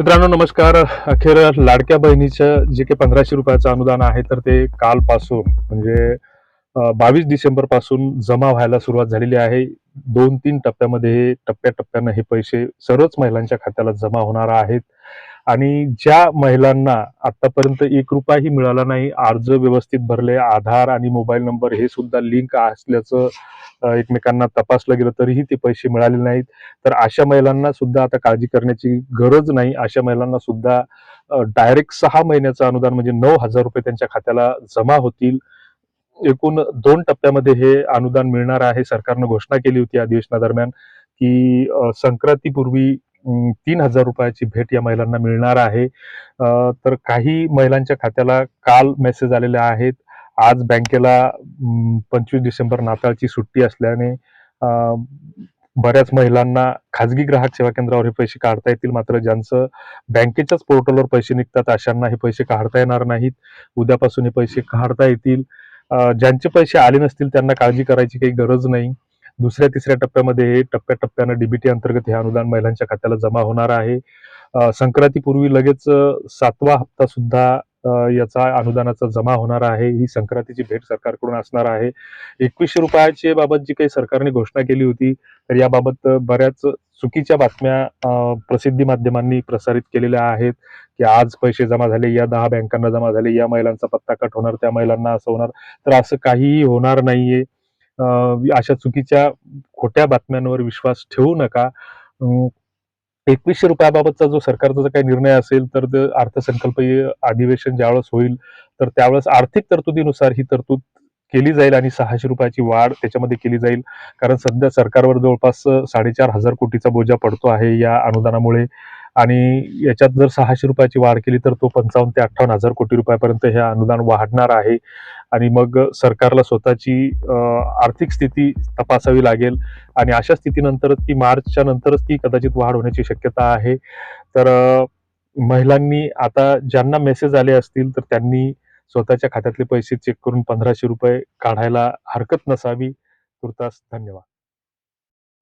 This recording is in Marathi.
मित्रांनो नमस्कार. अखेर लाडक्या बहिणीचं जे काही पंधराशे रुपयाचं अनुदान आहे तर ते कालपासून म्हणजे बावीस डिसेंबरपासून जमा व्हायला सुरुवात झालेली आहे. दोन तीन टप्प्यामध्ये टप्प्याटप्प्यानं हे पैसे सर्वच महिलांच्या खात्याला जमा होणार आहेत. आणि ज्या महिलांना आतापर्यंत एक रुपयाही मिळाला नाही अर्ज व्यवस्थित भरले आधार आणि मोबाईल नंबर हे सुद्धा लिंक असल्याचं एकमेकांना तपासलं गेलं तरीही ते पैसे मिळाले नाहीत. तर अशा महिलांना सुद्धा आता काळजी करण्याची गरज नाही. अशा महिलांना सुद्धा डायरेक्ट सहा महिन्याचं अनुदान म्हणजे नऊ हजार रुपये त्यांच्या खात्याला जमा होतील. एकूण दोन टप्प्यामध्ये हे अनुदान मिळणार आहे. सरकारनं घोषणा केली होती अधिवेशनादरम्यान की संक्रांतीपूर्वी तीन हजार रुपयाची भेट या महिलांना मिळणार आहे. तर काही महिलांच्या खात्याला काल मेसेज आलेले आहेत. आज बँकेला पंचवीस डिसेंबर नाताळची सुट्टी असल्याने बऱ्याच महिलांना खाजगी ग्राहक सेवा केंद्रावर हे पैसे काढता येतील. मात्र ज्यांचं बँकेच्याच पोर्टलवर पैसे निघतात अशांना हे पैसे काढता येणार नाहीत. उद्यापासून हे पैसे काढता येतील. ज्यांचे पैसे आले नसतील त्यांना काळजी करायची काही गरज नाही. दुसऱ्या तिसऱ्या टप्प्यामध्ये हे टप्प्याटप्प्यानं डीबीटी अंतर्गत हे अनुदान महिलांच्या खात्याला जमा होणार आहे. संक्रांतीपूर्वी लगेच सातवा हप्ता सुद्धा याचा अनुदानाचा जमा होणार आहे. ही संक्रांतीची भेट सरकारकडून असणार आहे. एकवीसशे रुपयाचे बाबत जी काही सरकारने घोषणा केली होती तर याबाबत बऱ्याच चुकीच्या बातम्या प्रसिद्धी माध्यमांनी प्रसारित केलेल्या आहेत की आज पैसे जमा झाले या दहा बँकांना जमा झाले या महिलांचा पत्ता कट होणार त्या महिलांना असं होणार. तर असं काहीही होणार नाहीये. अशा चुकीच्या खोट्या बातम्यांवर विश्वास ठेवू नका. एकवीसशे रुपयाबाबतचा जो सरकारचा काही निर्णय असेल तर अर्थसंकल्पीय अधिवेशन ज्यावेळेस होईल तर त्यावेळेस आर्थिक तरतुदीनुसार ही तरतूद केली जाईल आणि सहाशे रुपयाची वाढ त्याच्यामध्ये केली जाईल. कारण सध्या सरकारवर जवळपास साडेचार हजार कोटीचा बोजा पडतो आहे या अनुदानामुळे. आणि याच्यात जर सहाशे रुपयाची वाढ केली तर तो पंचावन्न ते अठ्ठावन्न हजार कोटी रुपयापर्यंत हे अनुदान वाढणार आहे. आणि मग सरकारला स्वतःची आर्थिक स्थिती तपासावी लागेल. आणि अशा स्थितीनंतर ती मार्चच्या नंतरच ती कदाचित वाढ होण्याची शक्यता आहे. तर महिलांनी आता ज्यांना मेसेज आले असतील तर त्यांनी स्वतःच्या खात्यातले पैसे चेक करून पंधराशे रुपये काढायला हरकत नसावी. तुर्तास धन्यवाद.